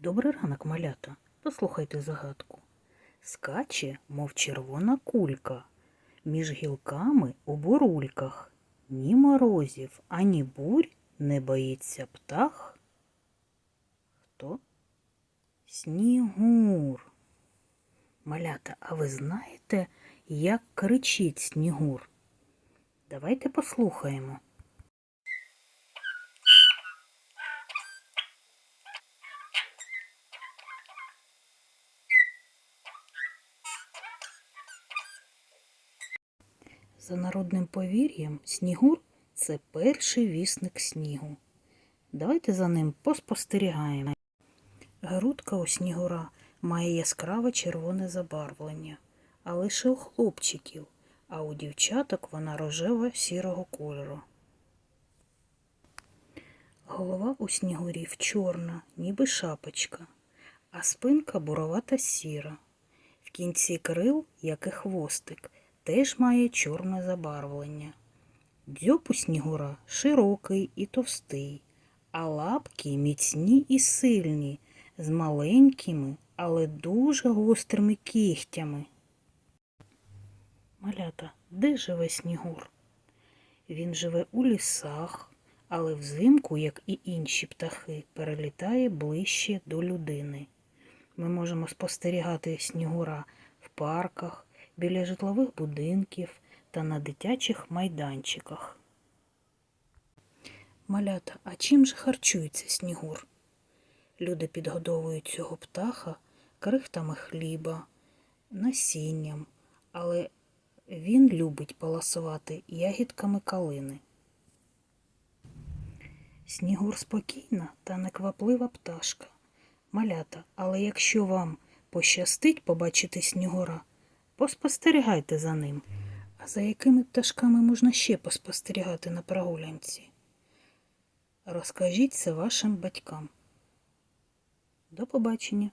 Добрий ранок, малята. Послухайте загадку. Скаче, мов червона кулька, між гілками у бурульках. Ні морозів, ані бурь не боїться птах. Хто? Снігур. Малята, а ви знаєте, як кричить снігур? Давайте послухаємо. За народним повір'ям, снігур це перший вісник снігу. Давайте за ним поспостерігаємо. Грудка у снігура має яскраве червоне забарвлення, а лише у хлопчиків, а у дівчаток вона рожево сірого кольору. Голова у снігурів чорна, ніби шапочка, а спинка буровата сіра. В кінці крил, як і хвостик, теж має чорне забарвлення. Дзьоб у снігура широкий і товстий, а лапки міцні і сильні, з маленькими, але дуже гострими кігтями. Малята, де живе снігур? Він живе у лісах, але взимку, як і інші птахи, перелітає ближче до людини. Ми можемо спостерігати снігура в парках, біля житлових будинків та на дитячих майданчиках. Малята, а чим же харчується снігур? Люди підгодовують цього птаха крихтами хліба, насінням, але він любить поласувати ягідками калини. Снігур спокійна та некваплива пташка. Малята, але якщо вам пощастить побачити снігура, поспостерігайте за ним. А за якими пташками можна ще поспостерігати на прогулянці? Розкажіть це вашим батькам. До побачення!